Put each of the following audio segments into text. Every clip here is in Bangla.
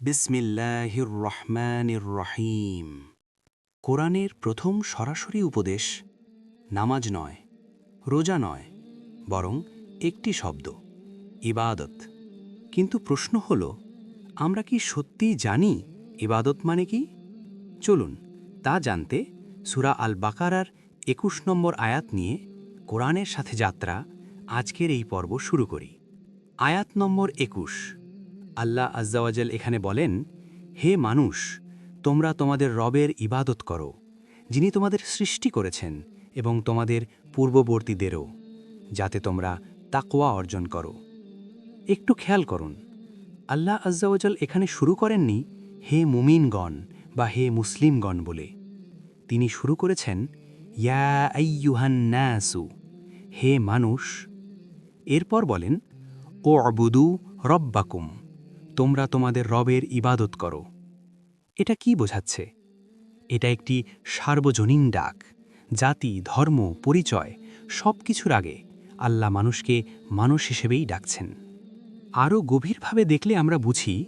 বিসমিল্লাহির রহমানির রহিম কোরআনের প্রথম সরাসরি উপদেশ নামাজ নয়, রোজা নয়, বরং একটি শব্দ, ইবাদত। কিন্তু প্রশ্ন হল, আমরা কি সত্যিই জানি ইবাদত মানে কি? চলুন তা জানতে সুরা আল বাকারার একুশ নম্বর আয়াত নিয়ে কোরআনের সাথে যাত্রা আজকের এই পর্ব শুরু করি। আয়াত নম্বর একুশ আল্লাহ আজ্জাওয়াজেল এখানে বলেন, হে মানুষ, তোমরা তোমাদের রবের ইবাদত করো, যিনি তোমাদের সৃষ্টি করেছেন এবং তোমাদের পূর্ববর্তীদেরও, যাতে তোমরা তাকওয়া অর্জন করো। একটু খেয়াল করুন, আল্লাহ আজ্জাওয়াজল এখানে শুরু করেননি, হে মুমিনগণ বা হে মুসলিমগণ বলে। তিনি শুরু করেছেন, ইয়া আইয়ুহান্নাসু হে মানুষ। এরপর বলেন ও অবুদু রব্বাকুম। তোমরা তোমাদের রবের ইবাদত করো। এটা কি বোঝাচ্ছে? এটা একটি সার্বজনীন ডাক, জাতি, ধর্ম, পরিচয় সব কিছুর আগে আল্লাহ মানুষকে মানুষ হিসেবেই ডাকছেন। আরও গভীরভাবে দেখলে আমরা বুঝি,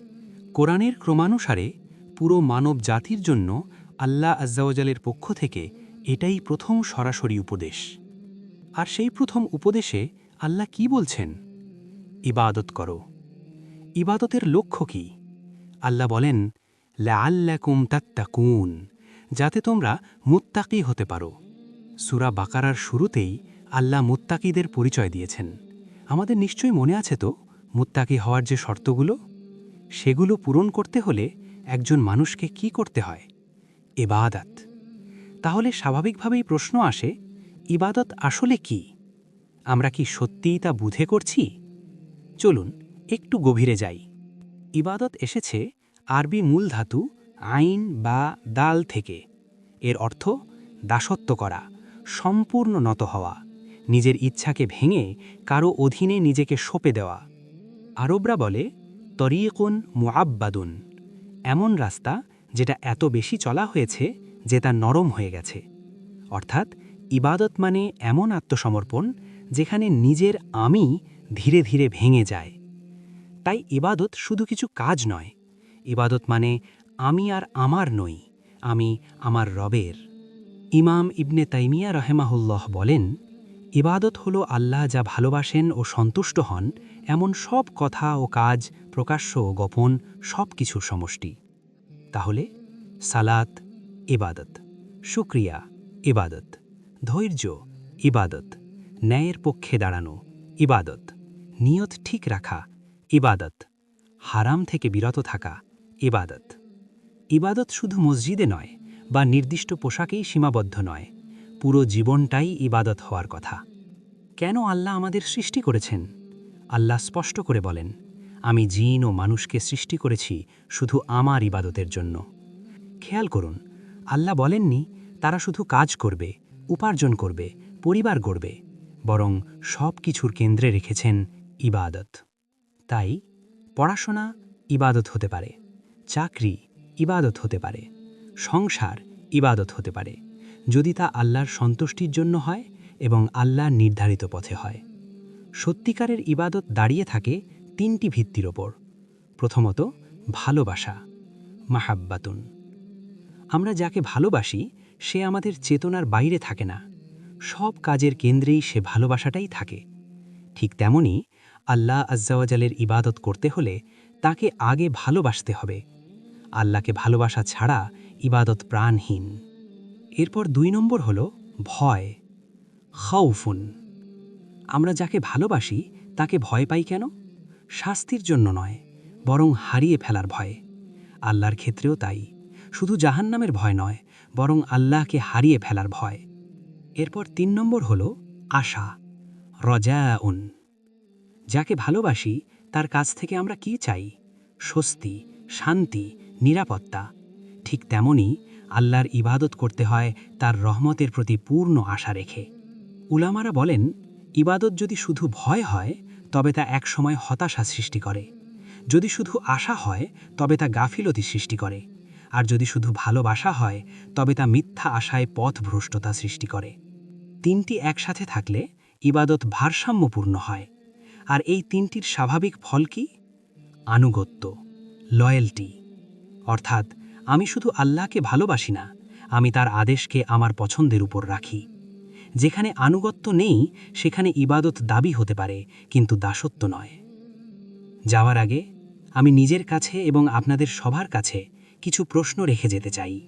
কোরআনের ক্রমানুসারে পুরো মানব জাতির জন্য আল্লাহ আজ্জাওজালের পক্ষ থেকে এটাই প্রথম সরাসরি উপদেশ। আর সেই প্রথম উপদেশে আল্লাহ কি বলছেন? ইবাদত করো। ইবাদতের লক্ষ্য কি? আল্লাহ বলেন, লাআল্লাকুম তাত্তাকুন, যাতে তোমরা মুত্তাকি হতে পারো। সুরা বাকারার শুরুতেই আল্লাহ মুত্তাকিদের পরিচয় দিয়েছেন। আমাদের নিশ্চয়ই মনে আছে তো, মুত্তাকি হওয়ার যে শর্তগুলো? সেগুলো পূরণ করতে হলে একজন মানুষকে কি করতে হয়? এবাদাত তাহলে স্বাভাবিকভাবেই প্রশ্ন আসে, ইবাদত আসলে কি? আমরা কি সত্যিই তা বুঝে করছি? চলুন একটু গভীরে যাই। ইবাদত এসেছে আরবি মূল ধাতু আইন বা দাল থেকে। এর অর্থ দাসত্ব করা, সম্পূর্ণ নত হওয়া, নিজের ইচ্ছাকে ভেঙে কারও অধীনে নিজেকে সঁপে দেওয়া। আরবরা বলে, তরিকুন মুআব্বাদুন। এমন রাস্তা যেটা এত বেশি চলা হয়েছে যে তা নরম হয়ে গেছে। অর্থাৎ ইবাদত মানে এমন আত্মসমর্পণ যেখানে নিজের আমি ধীরে ধীরে ভেঙে যায়। তাই ইবাদত শুধু কিছু কাজ নয়। ইবাদত মানে আমি আর আমার নই, আমি আমার রবের। ইমাম ইবনে তাইমিয়া রহেমাহুল্লাহ বলেন, ইবাদত হল আল্লাহ যা ভালোবাসেন ও সন্তুষ্ট হন, এমন সব কথা ও কাজ প্রকাশ্য ও গোপন সব কিছুর সমষ্টি। তাহলে সালাত, ইবাদত, শুক্রিয়া, ইবাদত, ধৈর্য, ইবাদত, ন্যায়ের পক্ষে দাঁড়ানো, ইবাদত, নিয়ত ঠিক রাখা ইবাদত। হারাম থেকে বিরত থাকা ইবাদত। ইবাদত শুধু মসজিদে নয়, বা নির্দিষ্ট পোশাকেই সীমাবদ্ধ নয়, পুরো জীবনটাই ইবাদত হওয়ার কথা। কেন আল্লাহ আমাদের সৃষ্টি করেছেন? আল্লাহ স্পষ্ট করে বলেন, আমি জিন ও মানুষকে সৃষ্টি করেছি শুধু আমার ইবাদতের জন্য। খেয়াল করুন, আল্লাহ বলেননি, তারা শুধু কাজ করবে, উপার্জন করবে, পরিবার গড়বে, বরং সব কিছুর কেন্দ্রে রেখেছেন ইবাদত। তাই পড়াশোনা ইবাদত হতে পারে, চাকরি ইবাদত হতে পারে, সংসার ইবাদত হতে পারে, যদি তা আল্লাহর সন্তুষ্টির জন্য হয় এবং আল্লাহর নির্ধারিত পথে হয়। সত্যিকারের ইবাদত দাঁড়িয়ে থাকে তিনটি ভিত্তির ওপর। প্রথমত, ভালোবাসা, মাহাব্বাতুন। আমরা যাকে ভালোবাসি, সে আমাদের চেতনার বাইরে থাকে না। সব কাজের কেন্দ্রেই সে ভালোবাসাটাই থাকে। ঠিক তেমনি আল্লাহ আজ্জাওয়াজালের ইবাদত করতে হলে তাকে আগে ভালোবাসতে হবে। আল্লাহকে ভালোবাসা ছাড়া ইবাদত প্রাণহীন। এরপর দুই নম্বর হল ভয়, খাউফুন। আমরা যাকে ভালোবাসি, তাকে ভয় পাই কেন? শাস্তির জন্য নয়, বরং হারিয়ে ফেলার ভয়। আল্লাহর ক্ষেত্রেও তাই। শুধু জাহান্নামের ভয় নয়, বরং আল্লাহকে হারিয়ে ফেলার ভয়। এরপর তিন নম্বর হল আশা, রজাউন। যাকে ভালোবাসি, তার কাছ থেকে আমরা কি চাই? স্বস্তি, শান্তি, নিরাপত্তা। ঠিক তেমনি আল্লাহর ইবাদত করতে হয়, তার রহমতের প্রতি পূর্ণ আশা রেখে। উলামারা বলেন, ইবাদত যদি শুধু ভয় হয়, তবে তা একসময় হতাশা সৃষ্টি করে। যদি শুধু আশা হয়, তবে তা গাফিলতি সৃষ্টি করে। আর যদি শুধু ভালোবাসা হয়, তবে তা মিথ্যা আশায় পথভ্রষ্টতা সৃষ্টি করে। তিনটি একসাথে থাকলে, ইবাদত ভারসাম্যপূর্ণ হয়। আর এই তিনটির স্বাভাবিক ফল কি? আনুগত্য, লয়্যালটি। অর্থাৎ, আমি শুধু আল্লাহকে ভালোবাসি না, আমি তার আদেশকে আমার পছন্দের উপর রাখি। যেখানে আনুগত্য নেই, সেখানে ইবাদত দাবি হতে পারে, কিন্তু দাসত্ব নয়। যাওয়ার আগে, আমি নিজের কাছে এবং আপনাদের সবার কাছে কিছু প্রশ্ন রেখে যেতে চাই।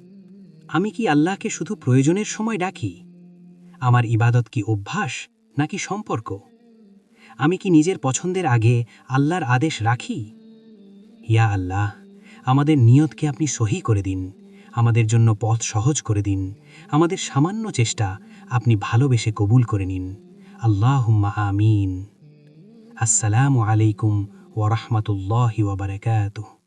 আমি কি আল্লাহকে শুধু প্রয়োজনের সময় ডাকি? আমার ইবাদত কি অভ্যাস, নাকি সম্পর্ক? আমি কি নিজের পছন্দের আগে আল্লাহর আদেশ রাখি? ইয়া আল্লাহ, আমাদের নিয়তকে আপনি সহি করে দিন, আমাদের জন্য পথ সহজ করে দিন, আমাদের সামান্য চেষ্টা আপনি ভালোবেসে কবুল করে নিন। আল্লাহ আমিন। আসসালামু আলাইকুম ওরহমতুল্লাহ ওবরাকাতুহ